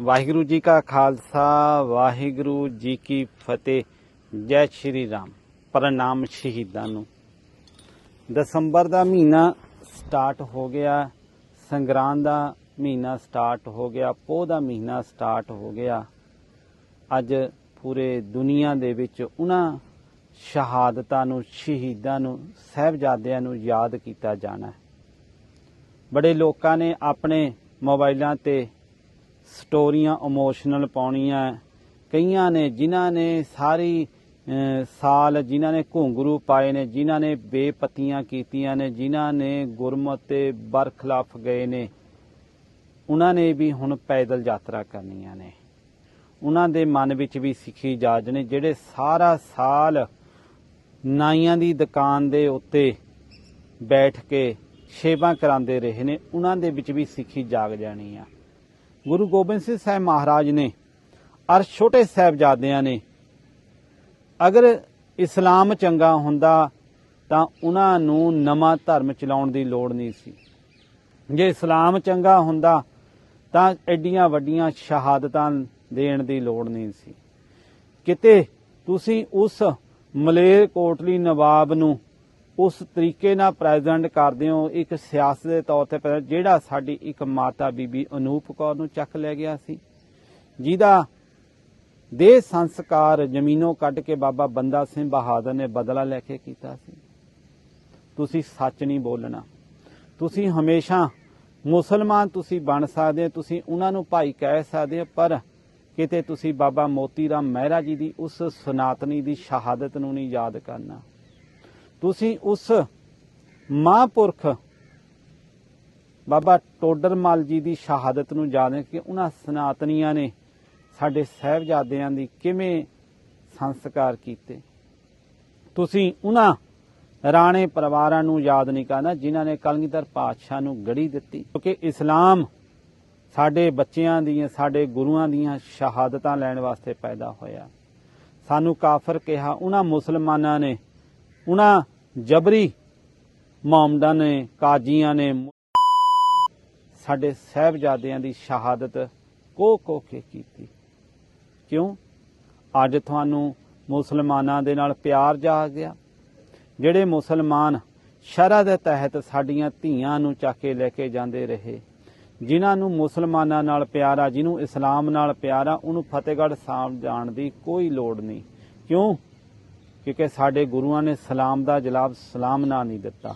ਵਾਹਿਗੁਰੂ ਜੀ ਕਾ ਖਾਲਸਾ, ਵਾਹਿਗੁਰੂ ਜੀ ਕੀ ਫਤਿਹ। ਜੈ ਸ਼੍ਰੀ ਰਾਮ। ਪ੍ਰਣਾਮ ਸ਼ਹੀਦਾਂ ਨੂੰ। ਦਸੰਬਰ ਦਾ ਮਹੀਨਾ ਸਟਾਰਟ ਹੋ ਗਿਆ। ਸੰਗਰਾਂਦ ਦਾ ਮਹੀਨਾ ਸਟਾਰਟ ਹੋ ਗਿਆ। ਪੋਹ ਦਾ ਮਹੀਨਾ ਸਟਾਰਟ ਹੋ ਗਿਆ। ਅੱਜ ਪੂਰੇ ਦੁਨੀਆ ਦੇ ਵਿੱਚ ਉਹਨਾਂ ਸ਼ਹਾਦਤਾਂ ਨੂੰ, ਸ਼ਹੀਦਾਂ ਨੂੰ, ਸਹਿਬਜ਼ਾਦਿਆਂ ਨੂੰ ਯਾਦ ਕੀਤਾ ਜਾਣਾ ਹੈ। ਬੜੇ ਲੋਕਾਂ ਨੇ ਆਪਣੇ ਮੋਬਾਈਲਾਂ ਤੇ ਸਟੋਰੀਆਂ ਇਮੋਸ਼ਨਲ ਪਾਉਣੀਆਂ ਕਈਆਂ ਨੇ, ਜਿਨ੍ਹਾਂ ਨੇ ਸਾਰੀ ਸਾਲ ਜਿਨ੍ਹਾਂ ਨੇ ਘੁੰਗਰੂ ਪਾਏ ਨੇ, ਜਿਨ੍ਹਾਂ ਨੇ ਬੇਪਤੀਆਂ ਕੀਤੀਆਂ ਨੇ, ਜਿਨ੍ਹਾਂ ਨੇ ਗੁਰਮਤ ਤੇ ਬਰਖਲਾਫ ਗਏ ਨੇ, ਉਹਨਾਂ ਨੇ ਵੀ ਹੁਣ ਪੈਦਲ ਯਾਤਰਾ ਕਰਨੀਆਂ ਨੇ। ਉਹਨਾਂ ਦੇ ਮਨ ਵਿੱਚ ਵੀ ਸਿੱਖੀ ਜਾਜ ਨੇ, ਜਿਹੜੇ ਸਾਰਾ ਸਾਲ ਨਾਈਆਂ ਦੀ ਦੁਕਾਨ ਦੇ ਉੱਤੇ ਬੈਠ ਕੇ ਸੇਵਾ ਕਰਾਉਂਦੇ ਰਹੇ ਨੇ, ਉਹਨਾਂ ਦੇ ਵਿੱਚ ਵੀ ਸਿੱਖੀ ਜਾਗ ਜਾਣੀ ਆ। ਗੁਰੂ ਗੋਬਿੰਦ ਸਿੰਘ ਸਾਹਿਬ ਮਹਾਰਾਜ ਨੇ, ਅਰ ਛੋਟੇ ਸਾਹਿਬਜ਼ਾਦਿਆਂ ਨੇ, ਅਗਰ ਇਸਲਾਮ ਚੰਗਾ ਹੁੰਦਾ ਤਾਂ ਉਹਨਾਂ ਨੂੰ ਨਵਾਂ ਧਰਮ ਚਲਾਉਣ ਦੀ ਲੋੜ ਨਹੀਂ ਸੀ। ਜੇ ਇਸਲਾਮ ਚੰਗਾ ਹੁੰਦਾ ਤਾਂ ਐਡੀਆਂ ਵੱਡੀਆਂ ਸ਼ਹਾਦਤਾਂ ਦੇਣ ਦੀ ਲੋੜ ਨਹੀਂ ਸੀ। ਕਿਤੇ ਤੁਸੀਂ ਉਸ ਮਲੇਰ ਕੋਟਲੀ ਨਵਾਬ ਨੂੰ ਉਸ ਤਰੀਕੇ ਨਾਲ ਪ੍ਰੈਜ਼ੈਂਟ ਕਰਦੇ ਹੋ ਇੱਕ ਸਿਆਸਤ ਦੇ ਤੌਰ ਤੇ present, ਜਿਹੜਾ ਸਾਡੀ ਇੱਕ ਮਾਤਾ ਬੀਬੀ ਅਨੂਪ ਕੌਰ ਨੂੰ ਚੱਕ ਲੈ ਗਿਆ ਸੀ ਜਿਹਦਾ ਦੇ ਸੰਸਕਾਰ ਜ਼ਮੀਨੋਂ ਕੱਢ ਕੇ ਬਾਬਾ ਬੰਦਾ ਸਿੰਘ ਬਹਾਦਰ ਨੇ ਬਦਲਾ ਲੈ ਕੇ ਕੀਤਾ ਸੀ। ਤੁਸੀਂ ਸੱਚ ਨਹੀਂ ਬੋਲਣਾ। ਤੁਸੀਂ ਹਮੇਸ਼ਾ ਮੁਸਲਮਾਨ ਤੁਸੀਂ ਬਣ ਸਕਦੇ ਹੋ ਤੁਸੀਂ ਉਹਨਾਂ ਨੂੰ ਭਾਈ ਕਹਿ ਸਕਦੇ ਹੋ ਪਰ ਕਿਤੇ ਤੁਸੀਂ ਬਾਬਾ ਮੋਤੀ ਰਾਮ ਮਹਿਰਾ ਜੀ ਦੀ ਉਸ ਸਨਾਤਨੀ ਦੀ ਸ਼ਹਾਦਤ ਨੂੰ ਨਹੀਂ ਯਾਦ ਕਰਨਾ। ਤੁਸੀਂ ਉਸ ਮਹਾਂਪੁਰਖ ਬਾਬਾ ਟੋਡਰਮਲ ਜੀ ਦੀ ਸ਼ਹਾਦਤ ਨੂੰ ਯਾਦ ਕਿ ਉਹਨਾਂ ਸਨਾਤਨੀਆਂ ਨੇ ਸਾਡੇ ਸਹਿਬਜ਼ਾਦਿਆਂ ਦੀ ਕਿਵੇਂ ਸੰਸਕਾਰ ਕੀਤੇ। ਤੁਸੀਂ ਉਹਨਾਂ ਰਾਣੇ ਪਰਿਵਾਰਾਂ ਨੂੰ ਯਾਦ ਨਹੀਂ ਕਰਨਾ ਜਿਨ੍ਹਾਂ ਨੇ ਕਲਗੀਧਰ ਪਾਤਸ਼ਾਹ ਨੂੰ ਗੜੀ ਦਿੱਤੀ। ਕਿਉਂਕਿ ਇਸਲਾਮ ਸਾਡੇ ਬੱਚਿਆਂ ਦੀਆਂ, ਸਾਡੇ ਗੁਰੂਆਂ ਦੀਆਂ ਸ਼ਹਾਦਤਾਂ ਲੈਣ ਵਾਸਤੇ ਪੈਦਾ ਹੋਇਆ। ਸਾਨੂੰ ਕਾਫਰ ਕਿਹਾ, ਉਹਨਾਂ ਮੁਸਲਮਾਨਾਂ ਨੇ ਉਹਨਾਂ ਜਬਰੀ ਮੌਮਦਾਂ ਨੇ, ਕਾਜੀਆਂ ਨੇ, ਸਾਡੇ ਸਹਿਬਜ਼ਾਦਿਆਂ ਦੀ ਸ਼ਹਾਦਤ ਕੋ ਕੋ ਕੇ ਕੀਤੀ। ਕਿਉਂ? ਅੱਜ ਤੁਹਾਨੂੰ ਮੁਸਲਮਾਨਾਂ ਦੇ ਨਾਲ ਪਿਆਰ ਜਾ ਗਿਆ। ਜਿਹੜੇ ਮੁਸਲਮਾਨ ਸ਼ਰਅ ਦੇ ਤਹਿਤ ਸਾਡੀਆਂ ਧੀਆਂ ਨੂੰ ਚੱਕ ਕੇ ਲੈ ਕੇ ਜਾਂਦੇ ਰਹੇ, ਜਿਨ੍ਹਾਂ ਨੂੰ ਮੁਸਲਮਾਨਾਂ ਨਾਲ ਪਿਆਰ ਆ, ਜਿਹਨੂੰ ਇਸਲਾਮ ਨਾਲ ਪਿਆਰ ਆ, ਉਹਨੂੰ ਫਤਿਹਗੜ੍ਹ ਸਾਹਿਬ ਜਾਣ ਦੀ ਕੋਈ ਲੋੜ ਨਹੀਂ। ਕਿਉਂ? ਕਿਉਂਕਿ ਸਾਡੇ ਗੁਰੂਆਂ ਨੇ ਸਲਾਮ ਦਾ ਜਲਾਬ ਸਲਾਮ ਨਾ ਨਹੀਂ ਦਿੱਤਾ।